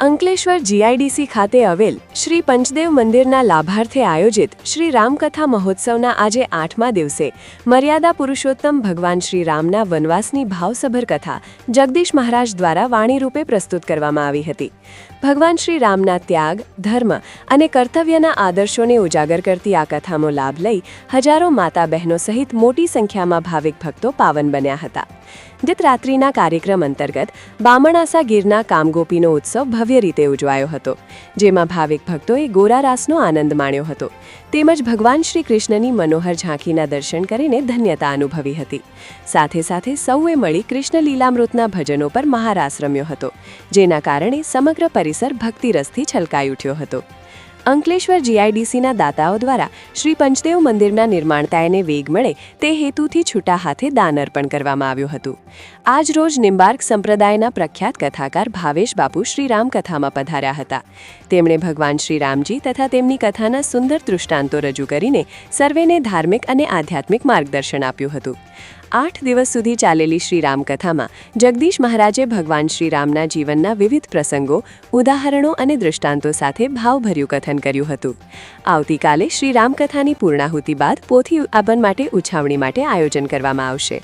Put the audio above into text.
Ankleshwar GIDC ખાતે આવેલ શ્રી પંચદેવ મંદિરના લાભાર્થે આયોજિત શ્રી રામકથા મહોત્સવના આજે આઠમા દિવસે મર્યાદા પુરુષોત્તમ ભગવાન શ્રી રામના વનવાસની ભાવસભર કથા જગદીશ મહારાજ દ્વારા વાણી રૂપે પ્રસ્તુત કરવામાં આવી હતી. ભગવાન શ્રી રામના ત્યાગ, ધર્મ અને કર્તવ્યના આદર્શોને ઉજાગર કરતી આ કથાનો લાભ લઈ હજારો માતા બહેનો સહિત મોટી સંખ્યામાં ભાવિક ભક્તો પાવન બન્યા હતા. ગત કાર્યક્રમ અંતર્ગત બામણાસા ગીરના કામગોપીનો ઉત્સવ ભવ્ય રીતે ઉજવાયો હતો, જેમાં ભાવિક ભક્તોએ ગોરા રાસનો આનંદ માણ્યો હતો. તેમજ ભગવાન શ્રી કૃષ્ણની મનોહર ઝાંખીના દર્શન કરીને ધન્યતા અનુભવી હતી. સાથે સાથે સૌએ મળી કૃષ્ણ લીલામૃતના ભજનો પર મહારાસ રમ્યો હતો, જેના કારણે સમગ્ર પરિસર ભક્તિરસથી છલકાઈ ઉઠ્યો હતો. અંકલેશ્વર જીઆઈડીસીના દાતાઓ દ્વારા શ્રી પંચદેવ મંદિરના નિર્માણતાયને વેગ મળે તે હેતુથી છૂટા હાથે દાન અર્પણ કરવામાં આવ્યું હતું. આજ રોજ નિંબાર્ક સંપ્રદાયના પ્રખ્યાત કથાકાર ભાવેશ બાપુ શ્રી રામકથામાં પધાર્યા હતા. તેમણે ભગવાન શ્રી રામજી તથા તેમની કથાના સુંદર દૃષ્ટાંતો રજૂ કરીને સર્વેને ધાર્મિક અને આધ્યાત્મિક માર્ગદર્શન આપ્યું હતું. આઠ દિવસ સુધી ચાલેલી શ્રી રામકથામાં જગદીશ મહારાજે ભગવાન શ્રીરામના જીવનના વિવિધ પ્રસંગો, ઉદાહરણો અને દૃષ્ટાંતો સાથે ભાવભર્યું કથન કર્યું હતું. આવતીકાલે શ્રી રામકથાની પૂર્ણાહુતિ બાદ પોથી આબન માટે ઉછાવણી માટે આયોજન કરવામાં આવશે.